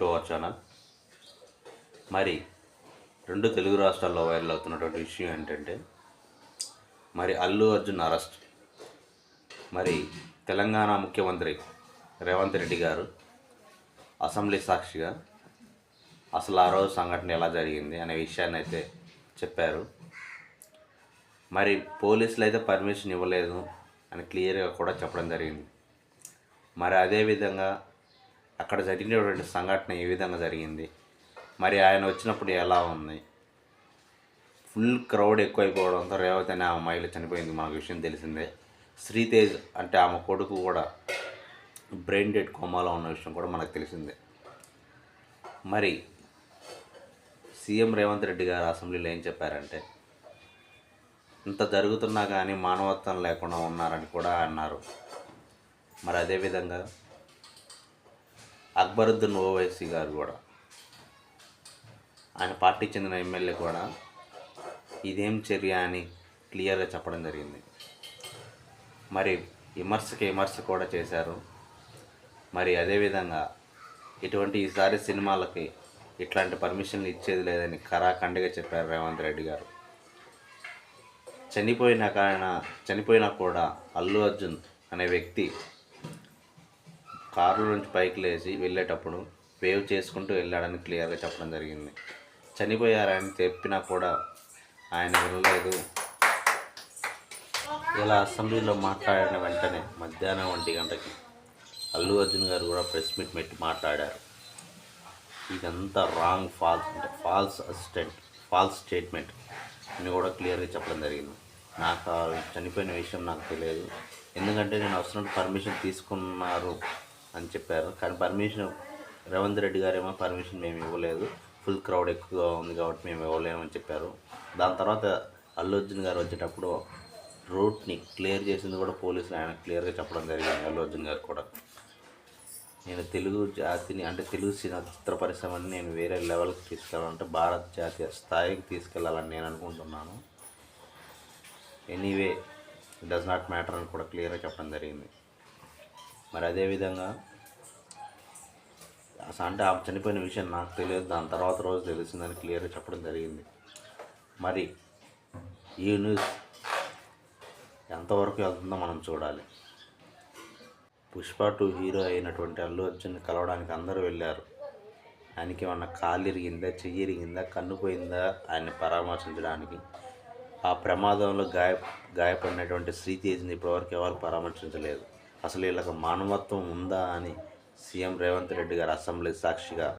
To our channel మరి రెండు తెలుగు రాష్ట్రాల్లో వైరల్ అవుతున్నటువంటి విషయం ఏంటంటే మరి అల్లు అర్జున్ అరెస్ట్. మరి తెలంగాణ ముఖ్యమంత్రి రేవంత్ రెడ్డి గారు అసెంబ్లీ సాక్షిగా అసలు ఆ రోజు సంఘటన ఎలా జరిగింది అనే విషయాన్ని అయితే చెప్పారు. మరి పోలీసులు అయితే పర్మిషన్ ఇవ్వలేదు అని క్లియర్గా కూడా చెప్పడం జరిగింది. మరి అదేవిధంగా అక్కడ జరిగినటువంటి సంఘటన ఏ విధంగా జరిగింది? మరి ఆయన వచ్చినప్పుడు ఎలా ఉంది? ఫుల్ క్రౌడ్ ఎక్కువైపోవడంతో రేవతి అనే ఆమె మహిళ చనిపోయింది. మనకు విషయం తెలిసిందే. శ్రీతేజ్ అంటే ఆమె కొడుకు కూడా బ్రెయిన్ డెడ్ కోమాలో ఉన్న విషయం కూడా మనకు తెలిసిందే. మరి సీఎం రేవంత్ రెడ్డి గారు అసెంబ్లీలో ఏం చెప్పారంటే ఇంత జరుగుతున్నా కానీ మానవత్వం లేకుండా ఉన్నారని కూడా అన్నారు. మరి అదేవిధంగా అక్బరుద్దీన్ ఓవైసీ గారు కూడా. ఆయన పార్టీ చెందిన ఎమ్మెల్యే కూడా ఇదేం చర్య అని క్లియర్గా చెప్పడం జరిగింది. మరి విమర్శకి విమర్శ కూడా చేశారు. మరి అదేవిధంగా ఇటువంటి ఈసారి సినిమాలకి ఇట్లాంటి పర్మిషన్లు ఇచ్చేది లేదని కరాఖండిగా చెప్పారు రేవంత్ రెడ్డి గారు. చనిపోయిన కారణ చనిపోయినా కూడా అల్లు అర్జున్ అనే వ్యక్తి కారులో నుంచి పైకి లేచి వెళ్ళేటప్పుడు వేవ్ చేసుకుంటూ వెళ్ళాడని క్లియర్గా చెప్పడం జరిగింది. చనిపోయారని చెప్పినా కూడా ఆయన వినలేదు. ఇలా అసెంబ్లీలో మాట్లాడిన వెంటనే మధ్యాహ్నం ఒంటి గంటకి అల్లు అర్జున్ గారు కూడా ప్రెస్ మీట్ పెట్టి మాట్లాడారు. ఇదంతా రాంగ్ ఫాల్స్ అంటే ఫాల్స్ అసిస్టెంట్ ఫాల్స్ స్టేట్మెంట్ అని కూడా క్లియర్గా చెప్పడం జరిగింది. నాకు చనిపోయిన విషయం నాకు తెలియదు. ఎందుకంటే నేను అవసరం పర్మిషన్ తీసుకున్నారు అని చెప్పారు. కానీ పర్మిషన్ రేవంత్ రెడ్డి గారేమో పర్మిషన్ మేము ఇవ్వలేదు. ఫుల్ క్రౌడ్ ఎక్కువగా ఉంది కాబట్టి మేము ఇవ్వలేమని చెప్పారు. దాని తర్వాత అల్లు అర్జున్ గారు వచ్చేటప్పుడు రూట్ని క్లియర్ చేసింది కూడా పోలీసులు. ఆయన క్లియర్గా చెప్పడం జరిగింది అల్లు అర్జున్ గారు కూడా. నేను తెలుగు జాతిని అంటే తెలుగు సినిమా చిత్ర పరిశ్రమని నేను వేరే లెవెల్కి తీసుకెళ్ళాలంటే భారత జాతీయ స్థాయికి తీసుకెళ్ళాలని నేను అనుకుంటున్నాను. ఎనీవే డస్ నాట్ మ్యాటర్ అని కూడా క్లియర్గా చెప్పడం జరిగింది. మరి అదేవిధంగా అసలు అంటే ఆమె చనిపోయిన విషయం నాకు తెలియదు. దాని తర్వాత రోజు తెలిసిందని క్లియర్గా చెప్పడం జరిగింది. మరి ఈ న్యూస్ ఎంతవరకు వెళ్తుందో మనం చూడాలి. పుష్ప టూ హీరో అయినటువంటి అల్లు అర్జున్ కలవడానికి అందరూ వెళ్ళారు. ఆయనకి ఏమన్నా కాలు ఇరిగిందా చెయ్యి ఇరిగిందా కన్ను పోయిందా ఆయన్ని పరామర్శించడానికి? ఆ ప్రమాదంలో గాయ గాయపడినటువంటి శ్రీతేజ్ని ఇప్పటివరకు ఎవరు పరామర్శించలేదు. అసలు వీళ్ళకి మానవత్వం ఉందా అని సీఎం రేవంత్ రెడ్డి గారు అసెంబ్లీ సాక్షిగా